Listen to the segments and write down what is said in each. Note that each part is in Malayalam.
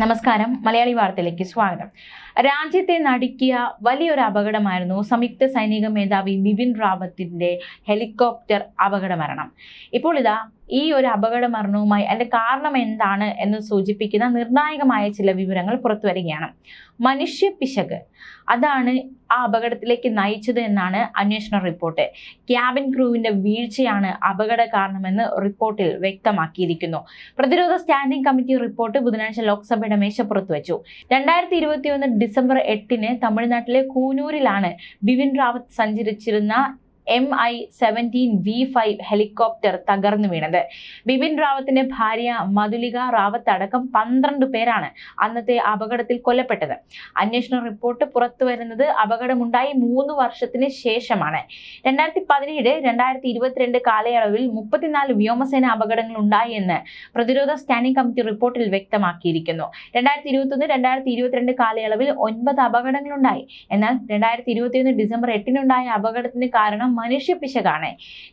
നമസ്കാരം. മലയാളി വാർത്തയിലേക്ക് സ്വാഗതം. രാജ്യത്തെ നടുക്കിയ വലിയൊരു അപകടമായിരുന്നു സംയുക്ത സൈനിക മേധാവി ബിപിൻ റാവത്തിന്റെ ഹെലികോപ്റ്റർ അപകട മരണം ഇപ്പോൾ ഇതാ ഈ ഒരു അപകട മരണവുമായി അതിന്റെ കാരണം എന്താണ് എന്ന് സൂചിപ്പിക്കുന്ന നിർണായകമായ ചില വിവരങ്ങൾ പുറത്തു വരികയാണ്. മനുഷ്യ പിശക്. അതാണ് ആ അപകടത്തിലേക്ക് നയിച്ചത് എന്നാണ് അന്വേഷണ റിപ്പോർട്ട്. ക്യാബിൻ ക്രൂവിന്റെ വീഴ്ചയാണ് അപകട കാരണമെന്ന് റിപ്പോർട്ടിൽ വ്യക്തമാക്കിയിരിക്കുന്നു. പ്രതിരോധ സ്റ്റാൻഡിംഗ് കമ്മിറ്റി റിപ്പോർട്ട് ബുധനാഴ്ച ലോക്സഭയുടെ മേശ വെച്ചു. രണ്ടായിരത്തി ഇരുപത്തിയൊന്ന് ഡിസംബർ എട്ടിന് തമിഴ്നാട്ടിലെ കൂനൂരിലാണ് ബിപിൻ റാവത്ത് സഞ്ചരിച്ചിരുന്ന M I seventeen V five helicopter തകർന്നു വീണത്. ബിപിൻ റാവത്തിന്റെ ഭാര്യ മധുലിക റാവത്ത് അടക്കം പന്ത്രണ്ട് പേരാണ് അന്നത്തെ അപകടത്തിൽ കൊല്ലപ്പെട്ടത്. അന്വേഷണ റിപ്പോർട്ട് പുറത്തു വരുന്നത് അപകടമുണ്ടായി മൂന്ന് വർഷത്തിന് ശേഷമാണ്. രണ്ടായിരത്തി പതിനേഴ് രണ്ടായിരത്തി ഇരുപത്തിരണ്ട് കാലയളവിൽ മുപ്പത്തിനാല് വ്യോമസേന അപകടങ്ങൾ ഉണ്ടായി എന്ന് പ്രതിരോധ സ്റ്റാൻഡിംഗ് കമ്മിറ്റി റിപ്പോർട്ടിൽ വ്യക്തമാക്കിയിരിക്കുന്നു. രണ്ടായിരത്തി ഇരുപത്തൊന്ന് രണ്ടായിരത്തി ഇരുപത്തിരണ്ട് കാലയളവിൽ ഒൻപത് അപകടങ്ങളുണ്ടായി. എന്നാൽ രണ്ടായിരത്തി ഇരുപത്തിയൊന്ന് ഡിസംബർ എട്ടിനുണ്ടായ അപകടത്തിന് കാരണം മനുഷ്യ പിശകാണ്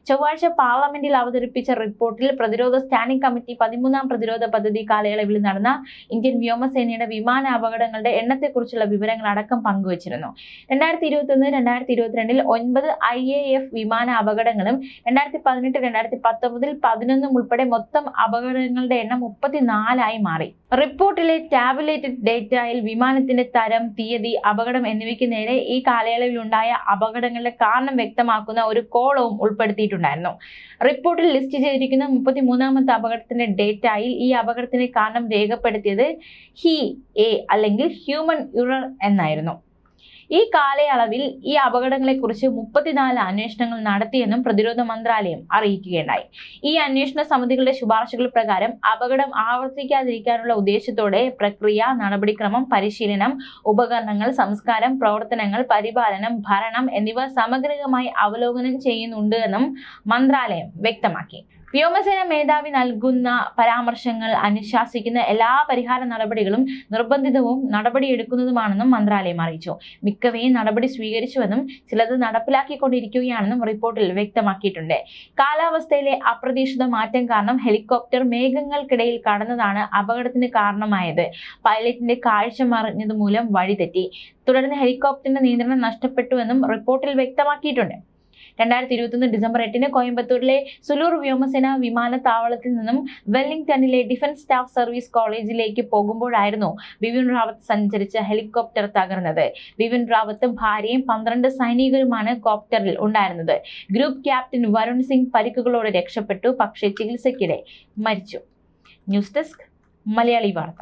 ചൊവ്വാഴ്ച പാർലമെന്റിൽ അവതരിപ്പിച്ച റിപ്പോർട്ടിൽ പ്രതിരോധ സ്റ്റാൻഡിംഗ് കമ്മിറ്റി പതിമൂന്നാം പ്രതിരോധ പദ്ധതി കാലയളവിൽ നടന്ന ഇന്ത്യൻ വ്യോമസേനയുടെ വിമാന അപകടങ്ങളുടെ എണ്ണത്തെക്കുറിച്ചുള്ള വിവരങ്ങൾ അടക്കം പങ്കുവച്ചിരുന്നു. രണ്ടായിരത്തി ഇരുപത്തൊന്ന് രണ്ടായിരത്തി ഇരുപത്തിരണ്ടിൽ ഒൻപത് ഐ എ എഫ് വിമാന അപകടങ്ങളും രണ്ടായിരത്തി പതിനെട്ട് രണ്ടായിരത്തി പത്തൊമ്പതിൽ പതിനൊന്നും ഉൾപ്പെടെ മൊത്തം അപകടങ്ങളുടെ എണ്ണം മുപ്പത്തിനാലായി മാറി. റിപ്പോർട്ടിലെ ടാബുലേറ്റഡ് ഡേറ്റയിൽ വിമാനത്തിന്റെ തരം തീയതി അപകടം എന്നിവയ്ക്ക് നേരെ ഈ കാലയളവിൽ ഉണ്ടായ അപകടങ്ങളുടെ കാരണം വ്യക്തമാക്കുന്ന ഒരു കോളവും ഉൾപ്പെടുത്തിയിട്ടുണ്ടായിരുന്നു. റിപ്പോർട്ടിൽ ലിസ്റ്റ് ചെയ്തിരിക്കുന്ന മുപ്പത്തിമൂന്നാമത്തെ അപകടത്തിന്റെ ഡേറ്റയിൽ ഈ അപകടത്തിന് കാരണം രേഖപ്പെടുത്തിയത് ഹി എ അല്ലെങ്കിൽ ഹ്യൂമൻ യുറർ എന്നായിരുന്നു. ഈ കാലയളവിൽ ഈ അപകടങ്ങളെക്കുറിച്ച് മുപ്പത്തിനാല് അന്വേഷണങ്ങൾ നടത്തിയെന്നും പ്രതിരോധ മന്ത്രാലയം അറിയിക്കുകയുണ്ടായി. ഈ അന്വേഷണ സമിതികളുടെ ശുപാർശകൾ പ്രകാരം അപകടം ആവർത്തിക്കാതിരിക്കാനുള്ള ഉദ്ദേശത്തോടെ പ്രക്രിയ നടപടിക്രമം പരിശീലനം ഉപകരണങ്ങൾ സംസ്കാരം പ്രവർത്തനങ്ങൾ പരിപാലനം ഭരണം എന്നിവ സമഗ്രമായി അവലോകനം ചെയ്യുന്നുണ്ട് എന്നും മന്ത്രാലയം വ്യക്തമാക്കി. വ്യോമസേന മേധാവി നൽകുന്ന പരാമർശങ്ങൾ അനുശാസിക്കുന്ന എല്ലാ പരിഹാര നടപടികളും നിർബന്ധിതവും നടപടിയെടുക്കുന്നതുമാണെന്നും മന്ത്രാലയം അറിയിച്ചു. മിക്കവയും നടപടി സ്വീകരിച്ചുവെന്നും ചിലത് നടപ്പിലാക്കിക്കൊണ്ടിരിക്കുകയാണെന്നും റിപ്പോർട്ടിൽ വ്യക്തമാക്കിയിട്ടുണ്ട്. കാലാവസ്ഥയിലെ അപ്രതീക്ഷിത മാറ്റം കാരണം ഹെലികോപ്റ്റർ മേഘങ്ങൾക്കിടയിൽ കടന്നതാണ് അപകടത്തിന് കാരണമായത്. പൈലറ്റിന്റെ കാഴ്ച മറിഞ്ഞതുമൂലം വഴിതെറ്റി. തുടർന്ന് ഹെലികോപ്റ്ററിന്റെ നിയന്ത്രണം നഷ്ടപ്പെട്ടുവെന്നും റിപ്പോർട്ടിൽ വ്യക്തമാക്കിയിട്ടുണ്ട്. രണ്ടായിരത്തി ഇരുപത്തൊന്ന് ഡിസംബർ എട്ടിന് കോയമ്പത്തൂരിലെ സുലൂർ വ്യോമസേന വിമാനത്താവളത്തിൽ നിന്നും വെല്ലിംഗ്ടണിലെ ഡിഫൻസ് സ്റ്റാഫ് സർവീസ് കോളേജിലേക്ക് പോകുമ്പോഴായിരുന്നു ബിപിൻ റാവത്ത് സഞ്ചരിച്ച ഹെലികോപ്റ്റർ തകർന്നത്. ബിപിൻ റാവത്തും ഭാര്യയും പന്ത്രണ്ട് സൈനികരുമാണ് കോപ്റ്ററിൽ ഉണ്ടായിരുന്നത്. ഗ്രൂപ്പ് ക്യാപ്റ്റൻ വരുൺ സിംഗ് പരിക്കുകളോടെ രക്ഷപ്പെട്ടു പക്ഷേ ചികിത്സയ്ക്കിടെ മരിച്ചു. ന്യൂസ് ഡെസ്ക് മലയാളി വാർത്ത.